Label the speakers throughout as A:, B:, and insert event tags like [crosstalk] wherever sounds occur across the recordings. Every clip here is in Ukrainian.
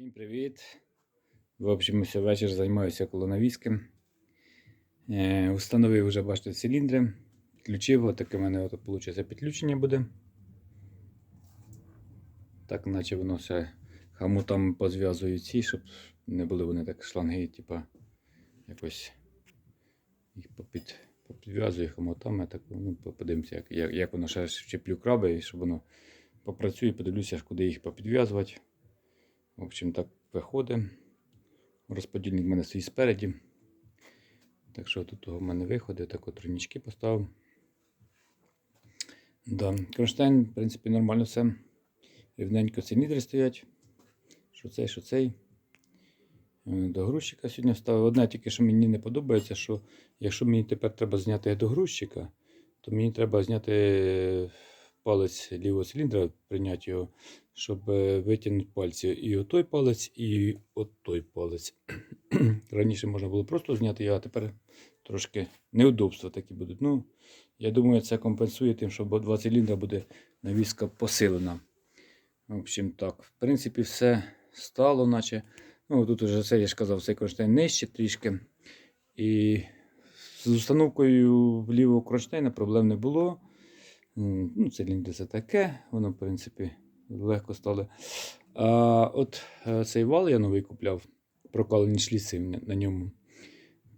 A: Всім привіт! В общем, ось вечір займаюся колонавіском. Е, установив вже, бачите, циліндри. Підключив, отаке в мене от, підключення буде. Так, наче воно все хамутом позв'язую ці, щоб не були вони так шланги, типа якось їх попід, попідв'язую хомутами. Так, ну, подивимося, як, як, як воно ще вчеплю краби, і щоб воно попрацює, подивлюся, куди їх попідв'язувати. В общем, так виходить. Розподільник в мене стоїть спереді. Так що тут у мене виходить, так от тройнички поставив. Да. Кронштейн, в принципі, нормально все. Рівненько циліндри стоять. Що цей, що цей. Е, До грузчика сьогодні вставив. Одне тільки, що мені не подобається, що якщо мені тепер треба зняти до грузчика, то мені треба зняти палець лівого циліндра, прийняти його, щоб е, витягнути пальці і отой палець, і от той палець. [clears throat] Раніше можна було просто зняти а тепер трошки неудобства такі будуть. Ну, я думаю, це компенсує тим, що два циліндра буде навіска посилена. В общем, так. В принципі, все стало, наче. Ну, тут уже це, я ж казав, цей кронштейн нижче трішки. І з установкою лівого кронштейна проблем не було. Ну, це таке, воно, в принципі, легко стало. А от е, цей вал я новий купляв, прокалені шліци на- ньому.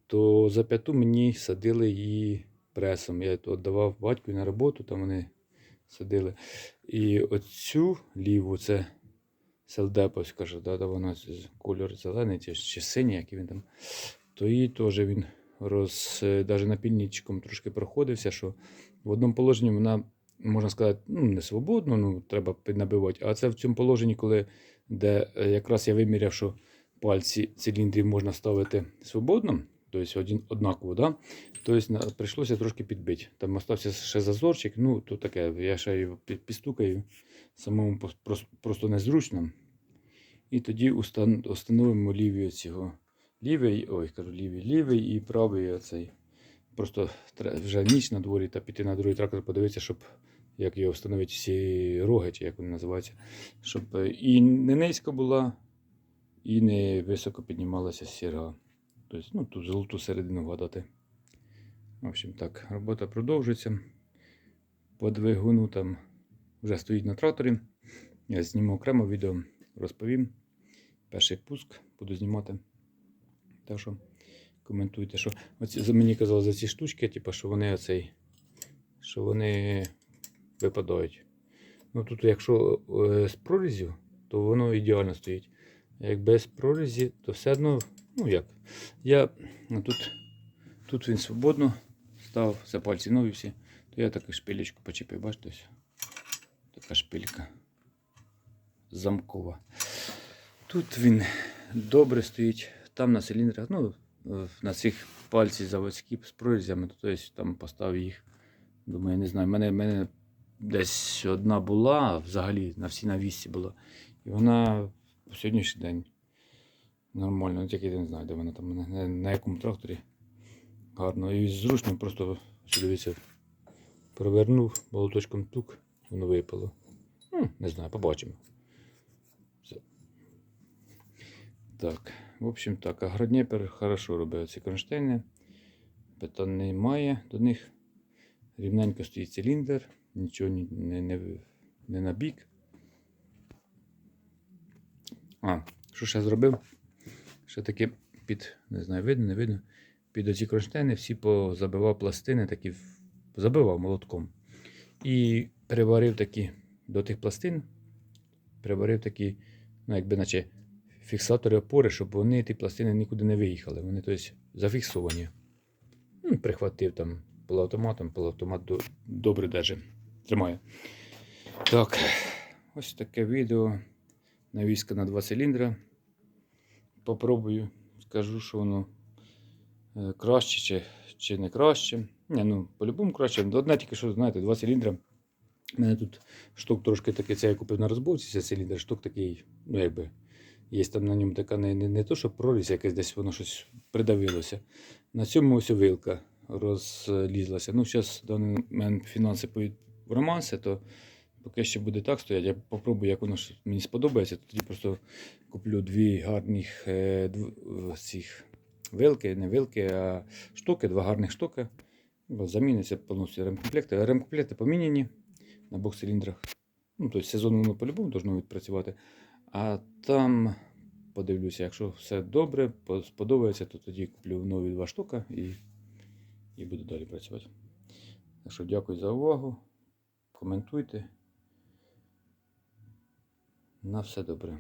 A: То за п'яту мені садили її пресом. Я то давав батьку на роботу, там вони садили. І оцю ліву, це селдеповська да, вона кольор зелений чи, чи синій, який він там. То її теж він роз, е, даже напільничком трошки проходився, що в одному положенні вона, можна сказати, ну, не свободно, ну, треба піднабивати. А це в цьому положенні, коли де е, якраз я виміряв, що пальці циліндрів можна ставити свободно, тобто один, однаково, да? тобто прийшлося трошки підбити. Там остався ще зазорчик, ну то таке, я ще його під- підстукаю, самому просто незручно. І тоді установимо ліві цього. Лівий, ой, кажу, лівий, лівий і правий оцей. Просто вже ніч на дворі та піти на другий трактор, подивитися, щоб як його встановити всі роги, чи як вони називаються, щоб е, і не низько була, і не високо піднімалася сірга. Тобто, ну, тут золоту середину вгадати. В общем, так, робота продовжується. По двигуну там вже стоїть на тракторі. Я зніму окремо відео, розповім. Перший пуск буду знімати. Так що коментуйте, що оці, мені казали за ці штучки, типу, що вони оцей, що вони випадають. Ну тут, якщо е, з прорізю, то воно ідеально стоїть. А як без прорізі, то все одно, ну як. Я ну, тут, тут він свободно став, це пальці нові всі, то я таку шпилечку почепив, бачите. Така шпилька замкова. Тут він добре стоїть, там на циліндрах, ну, на цих пальці заводські з прорізями, то тобто там поставив їх. Думаю, не знаю, в мене, мене десь одна була, взагалі на всі навісці була. І вона по сьогоднішній день нормально, ну, тільки я не знаю, де вона там на, на, на якому тракторі. Гарно. І зручно, просто дивіться, провернув молоточком тук, воно випало. Ну, не знаю, побачимо. Все. Так, в общем так, Агродніпер хорошо робить ці кронштейни. Питань немає до них. Рівненько стоїть циліндр, нічого не, не, не, не набік. А, що ще зробив? Ще таки під, не знаю, видно, не видно. Під оці кронштейни всі позабивав пластини, такі забивав молотком. І приварив такі до тих пластин, приварив такі, ну, якби наче фіксатори опори, щоб вони ті пластини нікуди не виїхали. Вони тобто, зафіксовані. Ну, прихватив там полуавтоматом, полуавтомат до, добре держить. Тримає. Так, ось таке відео. Навіска на два циліндра. Попробую, скажу, що воно е, краще чи, чи не краще. Ні, ну, по-любому краще. Одне тільки що, знаєте, два циліндра. У мене тут штук трошки такий, це я купив на розборці, цей циліндр, штук такий, ну якби, є там на ньому така не, не, не то, що прорізь, якесь десь воно щось придавилося. На цьому ось вилка розлізлася. Ну, зараз в даний момент фінанси в романсі, то Поки ще буде так стояти, я попробую, як воно мені сподобається, тоді просто куплю дві гарних е, дв- е, цих вилки, не вилки, а штуки, два гарних штуки. Заміниться повністю ремкомплекти. Ремкомплекти поміняні на двох циліндрах. Ну, тобто сезон воно по-любому должно відпрацювати. А там подивлюся, якщо все добре, сподобається, то тоді куплю нові два штуки і, і буду далі працювати. Так що дякую за увагу. Коментуйте. На все добре.